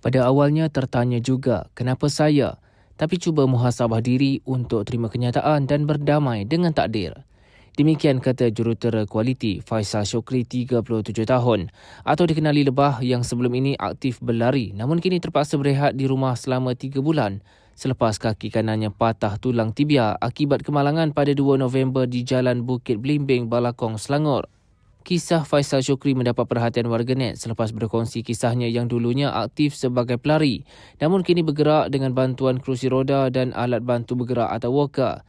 Pada awalnya tertanya juga kenapa saya, tapi cuba muhasabah diri untuk terima kenyataan dan berdamai dengan takdir. Demikian kata jurutera kualiti Faisal Syukri 37 tahun atau dikenali lebah yang sebelum ini aktif berlari namun kini terpaksa berehat di rumah selama 3 bulan selepas kaki kanannya patah tulang tibia akibat kemalangan pada 2 November di Jalan Bukit Belimbing, Balakong, Selangor. Kisah Faisal Syukri mendapat perhatian warganet selepas berkongsi kisahnya yang dulunya aktif sebagai pelari namun kini bergerak dengan bantuan kerusi roda dan alat bantu bergerak atau walker.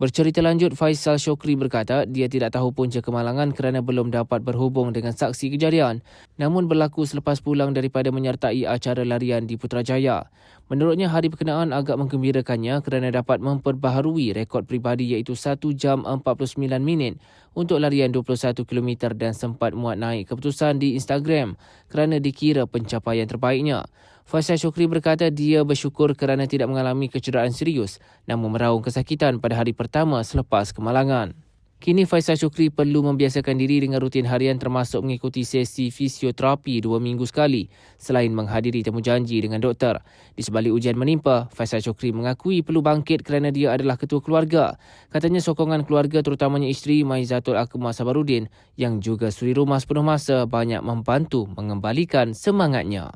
Bercerita lanjut, Faisal Syokri berkata dia tidak tahu punca kemalangan kerana belum dapat berhubung dengan saksi kejadian namun berlaku selepas pulang daripada menyertai acara larian di Putrajaya. Menurutnya, hari berkenaan agak menggembirakannya kerana dapat memperbaharui rekod pribadi iaitu 1 jam 49 minit untuk larian 21 km dan sempat muat naik keputusan di Instagram kerana dikira pencapaian terbaiknya. Faisal Syukri berkata dia bersyukur kerana tidak mengalami kecederaan serius namun meraung kesakitan pada hari pertama selepas kemalangan. Kini Faisal Syukri perlu membiasakan diri dengan rutin harian termasuk mengikuti sesi fisioterapi dua minggu sekali selain menghadiri temu janji dengan doktor. Di sebalik ujian menimpa, Faisal Syukri mengakui perlu bangkit kerana dia adalah ketua keluarga. Katanya sokongan keluarga terutamanya isteri Maizatul Akmal Sabarudin yang juga suri rumah sepenuh masa banyak membantu mengembalikan semangatnya.